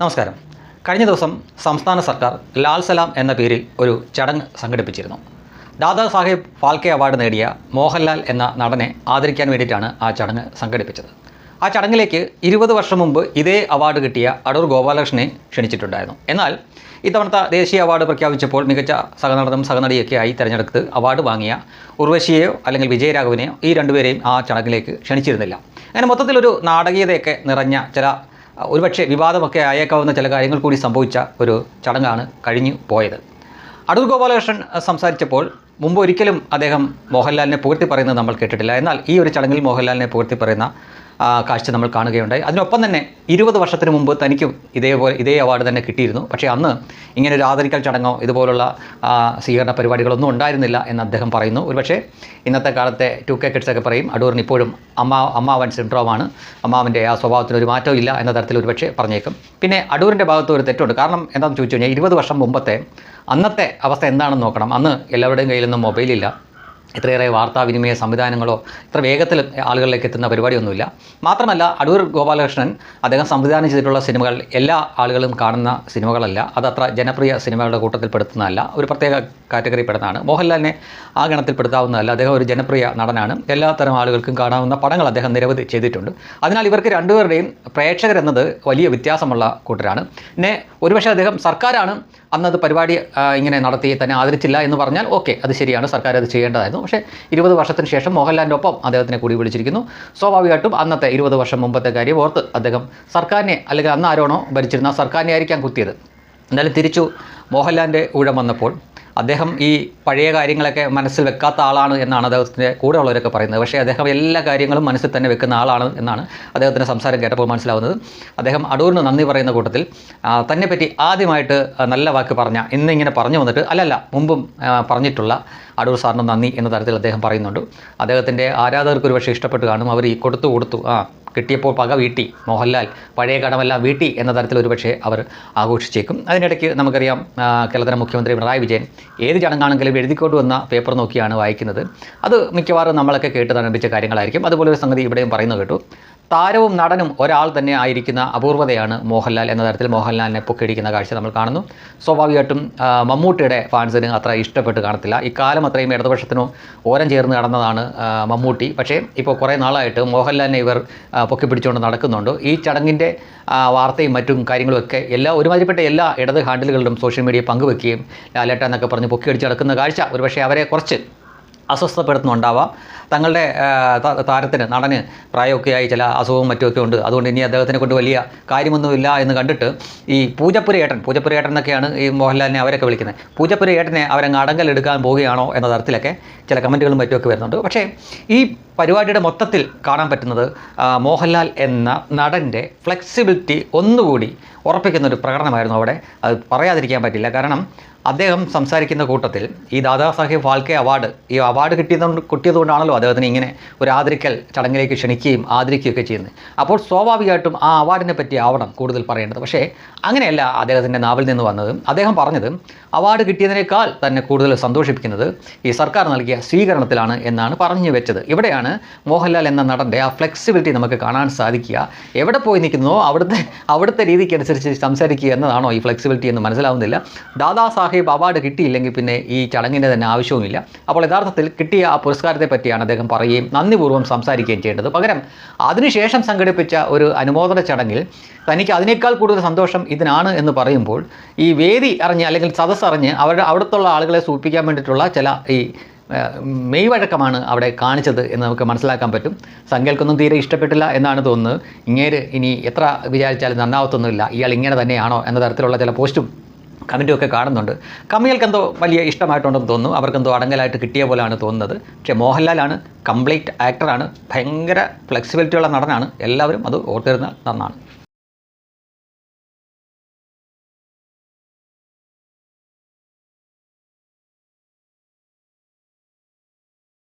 നമസ്കാരം. കഴിഞ്ഞ ദിവസം സംസ്ഥാന സർക്കാർ ലാൽ സലാം എന്ന പേരിൽ ഒരു ചടങ്ങ് സംഘടിപ്പിച്ചിരുന്നു. ദാദാ സാഹേബ് ഫാൽക്കെ അവാർഡ് നേടിയ മോഹൻലാൽ എന്ന നടനെ ആദരിക്കാൻ വേണ്ടിയിട്ടാണ് ആ ചടങ്ങ് സംഘടിപ്പിച്ചത്. ആ ചടങ്ങിലേക്ക് ഇരുപത് വർഷം മുമ്പ് ഇതേ അവാർഡ് കിട്ടിയ അടൂർ ഗോപാലകൃഷ്ണനെ ക്ഷണിച്ചിട്ടുണ്ടായിരുന്നു. എന്നാൽ ഇത്തവണത്തെ ദേശീയ അവാർഡ് പ്രഖ്യാപിച്ചപ്പോൾ മികച്ച സഹനടനും സഹനടിയൊക്കെ ആയി തിരഞ്ഞെടുത്ത് അവാർഡ് വാങ്ങിയ ഉർവശിയെയോ അല്ലെങ്കിൽ വിജയരാഘവനെയോ ഈ രണ്ടുപേരെയും ആ ചടങ്ങിലേക്ക് ക്ഷണിച്ചിരുന്നില്ല. അങ്ങനെ മൊത്തത്തിലൊരു നാടകീയതയൊക്കെ നിറഞ്ഞ ചില ഒരുപക്ഷെ വിവാദമൊക്കെ ആയേക്കാവുന്ന ചില കാര്യങ്ങൾ കൂടി സംഭവിച്ച ഒരു ചടങ്ങാണ് കഴിഞ്ഞു പോയത്. അടൂർ ഗോപാലകൃഷ്ണൻ സംസാരിച്ചപ്പോൾ മുമ്പ് ഒരിക്കലും അദ്ദേഹം മോഹൻലാലിനെ പുകഴ്ത്തി പറയുന്നത് നമ്മൾ കേട്ടിട്ടില്ല. എന്നാൽ ഈ ഒരു ചടങ്ങിൽ മോഹൻലാലിനെ പുകഴ്ത്തി പറയുന്ന കാഴ്ച നമ്മൾ കാണുകയുണ്ടായി. അതിനൊപ്പം തന്നെ ഇരുപത് വർഷത്തിന് മുമ്പ് തനിക്ക് ഇതേപോലെ ഇതേ അവാർഡ് തന്നെ കിട്ടിയിരുന്നു. പക്ഷേ അന്ന് ഇങ്ങനെ ഒരു ആദരിക്കൽ ചടങ്ങോ ഇതുപോലുള്ള സ്വീകരണ പരിപാടികളൊന്നും ഉണ്ടായിരുന്നില്ല എന്ന് അദ്ദേഹം പറയുന്നു. ഒരുപക്ഷേ ഇന്നത്തെ കാലത്തെ ടു കെ കിഡ്സൊക്കെ പറയും അടൂറിന് ഇപ്പോഴും അമ്മ അമ്മാവൻ സിൻഡ്രോമാണ് അമ്മാവന്റെ ആ സ്വഭാവത്തിന് ഒരു മാറ്റവും ഇല്ല എന്ന തരത്തിൽ ഒരുപക്ഷെ പറഞ്ഞേക്കും. പിന്നെ അടൂരിന്റെ ഭാഗത്ത് ഒരു തെറ്റുണ്ട്. കാരണം എന്താണെന്ന് ചോദിച്ചു കഴിഞ്ഞാൽ ഇരുപത് വർഷം മുമ്പത്തെ അന്നത്തെ അവസ്ഥ എന്താണെന്ന് നോക്കണം. അന്ന് എല്ലാവരുടെയും കയ്യിലൊന്നും മൊബൈലില്ല ഇത്രയേറെ വാർത്താവിനിമയ സംവിധാനങ്ങളോ ഇത്ര വേഗത്തിൽ ആളുകളിലേക്ക് എത്തുന്ന പരിപാടിയൊന്നുമില്ല. മാത്രമല്ല അടൂർ ഗോപാലകൃഷ്ണൻ അദ്ദേഹം സംവിധാനം ചെയ്തിട്ടുള്ള സിനിമകൾ എല്ലാ ആളുകളും കാണുന്ന സിനിമകളല്ല. അത് അത്ര ജനപ്രിയ സിനിമകളുടെ കൂട്ടത്തിൽപ്പെടുത്തുന്നതല്ല. ഒരു പ്രത്യേക കാറ്റഗറി പെടുന്നതാണ് മോഹൻലാലിനെ ആ ഗണത്തിൽപ്പെടുത്താവുന്നതല്ല. അദ്ദേഹം ഒരു ജനപ്രിയ നടനാണ്. എല്ലാത്തരം ആളുകൾക്കും കാണാവുന്ന പടങ്ങൾ അദ്ദേഹം നിരവധി ചെയ്തിട്ടുണ്ട്. അതിനാൽ ഇവർക്ക് രണ്ടുപേരുടെയും പ്രേക്ഷകരെന്നത് വലിയ വ്യത്യാസമുള്ള കൂട്ടരാണ്. പിന്നെ ഒരുപക്ഷെ അദ്ദേഹം സർക്കാരാണ് അന്നത് പരിപാടി ഇങ്ങനെ നടത്തി തന്നെ ആദരിച്ചില്ല എന്ന് പറഞ്ഞാൽ ഓക്കെ അത് ശരിയാണ് സർക്കാർ അത് ചെയ്യേണ്ടതായിരുന്നു. പക്ഷേ ഇരുപത് വർഷത്തിന് ശേഷം മോഹൻലാലിന്റെ ഒപ്പം അദ്ദേഹത്തിനെ കൂടി വിളിച്ചിരിക്കുന്നു. സ്വാഭാവികമായിട്ടും അന്നത്തെ ഇരുപത് വർഷം മുമ്പത്തെ കാര്യം ഓർത്ത് അദ്ദേഹം സർക്കാരിനെ അല്ലെങ്കിൽ അന്ന് ആരോണോ ഭരിച്ചിരുന്ന സർക്കാരിനെ ആയിരിക്കാം കുത്തിയത്. എന്നാലും തിരിച്ചു മോഹൻലാലിന്റെ ഊഴം വന്നപ്പോൾ അദ്ദേഹം ഈ പഴയ കാര്യങ്ങളൊക്കെ മനസ്സിൽ വെക്കാത്ത ആളാണ് എന്നാണ് അദ്ദേഹത്തിന്റെ കൂടെയുള്ളവരൊക്കെ പറയുന്നത്. പക്ഷേ അദ്ദേഹം എല്ലാ കാര്യങ്ങളും മനസ്സിൽ തന്നെ വെക്കുന്ന ആളാണ് എന്നാണ് അദ്ദേഹത്തിന്റെ സംസാരം കേട്ടപ്പോൾ മനസ്സിലാവുന്നത്. അദ്ദേഹം അടൂരിന് നന്ദി പറയുന്ന കൂട്ടത്തിൽ തന്നെപ്പറ്റി തന്നെ പറ്റി ആദ്യമായിട്ട് നല്ല വാക്ക് പറഞ്ഞ ഇന്നിങ്ങനെ പറഞ്ഞു വന്നിട്ട് അല്ലല്ല മുമ്പും പറഞ്ഞിട്ടുള്ള അടൂർ സാറിന് നന്ദി എന്ന തരത്തിൽ അദ്ദേഹം പറയുന്നുണ്ട്. അദ്ദേഹത്തിന്റെ ആരാധകർക്ക് ഒരുപക്ഷെ ഇഷ്ടപ്പെട്ട് കാണും. അവർ ഈ കൊടുത്തു കൊടുത്തു ആ കിട്ടിയപ്പോൾ പക വീട്ടി. മോഹൻലാൽ പഴയ കടമെല്ലാം വീട്ടി എന്ന തരത്തിൽ ഒരുപക്ഷെ അവർ ആഘോഷിച്ചേക്കും. അതിനിടയ്ക്ക് നമുക്കറിയാം കേരളത്തിലെ മുഖ്യമന്ത്രി പിണറായി വിജയൻ ഏത് ചടങ്ങാണെങ്കിലും എഴുതിക്കൊണ്ട് വന്ന പേപ്പർ നോക്കിയാണ് വായിക്കുന്നത്. അത് മിക്കവാറും നമ്മളൊക്കെ കേട്ട് തണുപ്പിച്ച കാര്യങ്ങളായിരിക്കും. അതുപോലെ ഒരു സംഗതി ഇവിടെയും പറയുന്നത് കേട്ടു. താരവും നടനും ഒരാൾ തന്നെ ആയിരിക്കുന്ന അപൂർവതയാണ് മോഹൻലാൽ എന്ന തരത്തിൽ മോഹൻലാലിനെ പൊക്കിടിക്കുന്ന കാഴ്ച നമ്മൾ കാണുന്നു. സ്വാഭാവികമായിട്ടും മമ്മൂട്ടിയുടെ ഫാൻസിന് അത്ര ഇഷ്ടപ്പെട്ട് കാണത്തില്ല. ഇക്കാലം അത്രയും ഇടതുപക്ഷത്തിനോ ഓരം ചേർന്ന് നടന്നതാണ് മമ്മൂട്ടി. പക്ഷേ ഇപ്പോൾ കുറേ നാളായിട്ട് മോഹൻലാലിനെ ഇവർ പൊക്കി പിടിച്ചുകൊണ്ട് നടക്കുന്നുണ്ട്. ഈ ചടങ്ങിന്റെ വാർത്തയും മറ്റും കാര്യങ്ങളുമൊക്കെ എല്ലാ ഒരുമാതിരിപ്പെട്ട എല്ലാ ഇടത് ഹാൻഡിലുകളിലും സോഷ്യൽ മീഡിയ പങ്കുവെക്കുകയും ലാലേട്ട എന്നൊക്കെ പറഞ്ഞ് പൊക്കിയടിച്ച് നടക്കുന്ന കാഴ്ച ഒരുപക്ഷെ അവരെ കുറച്ച് അസ്വസ്ഥപ്പെടുത്തുന്നുണ്ടാവാം. തങ്ങളുടെ താരത്തിന് നടന് പ്രായമൊക്കെയായി ചില അസുഖവും മറ്റുമൊക്കെ ഉണ്ട്. അതുകൊണ്ട് ഇനി അദ്ദേഹത്തിനെ കൊണ്ട് വലിയ കാര്യമൊന്നുമില്ല എന്ന് കണ്ടിട്ട് ഈ പൂജപ്പുര ഏട്ടൻ പൂജപ്പുര ഏട്ടൻ എന്നൊക്കെയാണ് ഈ മോഹൻലാലിനെ അവരൊക്കെ വിളിക്കുന്നത്. പൂജപ്പുര ഏട്ടനെ അവരങ്ങ് അടങ്കലെടുക്കാൻ പോവുകയാണോ എന്ന തരത്തിലൊക്കെ ചില കമന്റുകളും മറ്റുമൊക്കെ വരുന്നുണ്ട്. പക്ഷേ ഈ പരിപാടിയുടെ മൊത്തത്തിൽ കാണാൻ പറ്റുന്നത് മോഹൻലാൽ എന്ന നടന്റെ ഫ്ലെക്സിബിലിറ്റി ഒന്നുകൂടി ഉറപ്പിക്കുന്ന ഒരു പ്രകടനമായിരുന്നു അവിടെ. അത് പറയാതിരിക്കാൻ പറ്റില്ല. കാരണം അദ്ദേഹം സംസാരിക്കുന്ന കൂട്ടത്തിൽ ഈ ദാദാസാഹിബ് ഫാൽക്കെ അവാർഡ് ഈ അവാർഡ് കിട്ടിയതുകൊണ്ട് കിട്ടിയതുകൊണ്ടാണല്ലോ അദ്ദേഹത്തിന് ഇങ്ങനെ ഒരു ആദരിക്കൽ ചടങ്ങിലേക്ക് ക്ഷണിക്കുകയും ആദരിക്കുകയൊക്കെ ചെയ്യുന്നത് അപ്പോൾ സ്വാഭാവികമായിട്ടും ആ അവാർഡിനെ പറ്റി ആവണം കൂടുതൽ പറയേണ്ടത്. പക്ഷേ അങ്ങനെയല്ല അദ്ദേഹത്തിന്റെ നാവിൽ നിന്ന് വന്നത്. അദ്ദേഹം പറഞ്ഞത് അവാർഡ് കിട്ടിയതിനേക്കാൾ തന്നെ കൂടുതൽ സന്തോഷിപ്പിക്കുന്നത് ഈ സർക്കാർ നൽകിയ സ്വീകരണത്തിലാണ് എന്നാണ് പറഞ്ഞു വെച്ചത്. ഇവിടെയാണ് മോഹൻലാൽ എന്ന നടന്റെ ആ ഫ്ലെക്സിബിലിറ്റി നമുക്ക് കാണാൻ സാധിക്കുക. എവിടെ പോയി നിൽക്കുന്നോ അവിടുത്തെ അവിടുത്തെ രീതിക്ക് അനുസരിച്ച് സംസാരിക്കുക എന്നതാണോ ഈ ഫ്ലെക്സിബിലിറ്റി എന്ന് മനസ്സിലാവുന്നില്ല. ദാദാ സാഹിബ് അവാർഡ് കിട്ടിയില്ലെങ്കിൽ പിന്നെ ഈ ചടങ്ങിന്റെ തന്നെ ആവശ്യവുമില്ല. അപ്പോൾ യഥാർത്ഥത്തിൽ കിട്ടിയ ആ പുരസ്കാരത്തെ പറ്റിയാണ് അദ്ദേഹം പറയുകയും നന്ദിപൂർവം സംസാരിക്കുകയും ചെയ്യേണ്ടത്. പകരം അതിനുശേഷം സംഘടിപ്പിച്ച ഒരു അനുമോദന ചടങ്ങിൽ തനിക്ക് അതിനേക്കാൾ കൂടുതൽ സന്തോഷം ഇതിനാണ് എന്ന് പറയുമ്പോൾ ഈ വേദി അറിഞ്ഞ് അല്ലെങ്കിൽ സദസ് അറിഞ്ഞ് അവരുടെ അവിടുത്തുള്ള ആളുകളെ സൂപ്പിക്കാൻ വേണ്ടിയിട്ടുള്ള ചില ഈ മെയ് വഴക്കമാണ് അവിടെ കാണിച്ചത് എന്ന് നമുക്ക് മനസ്സിലാക്കാൻ പറ്റും. സംഖ്യകൾക്കൊന്നും തീരെ ഇഷ്ടപ്പെട്ടില്ല എന്നാണ് തോന്നുന്നത്. ഇങ്ങേര് ഇനി എത്ര വിചാരിച്ചാലും നന്നാവത്തൊന്നുമില്ല. ഇയാൾ ഇങ്ങനെ തന്നെയാണോ എന്ന തരത്തിലുള്ള ചില പോസ്റ്റും കമന്റും ഒക്കെ കാണുന്നുണ്ട്. കമ്മികൾക്ക് എന്തോ വലിയ ഇഷ്ടമായിട്ടുണ്ടെന്ന് തോന്നുന്നു. അവർക്കെന്തോ അടങ്ങലായിട്ട് കിട്ടിയ പോലെയാണ് തോന്നുന്നത്. പക്ഷേ മോഹൻലാലാണ് കംപ്ലീറ്റ് ആക്ടറാണ്. ഭയങ്കര ഫ്ലെക്സിബിലിറ്റിയുള്ള നടനാണ്. എല്ലാവരും അത് ഓർത്തിരുന്ന നന്നാണ്.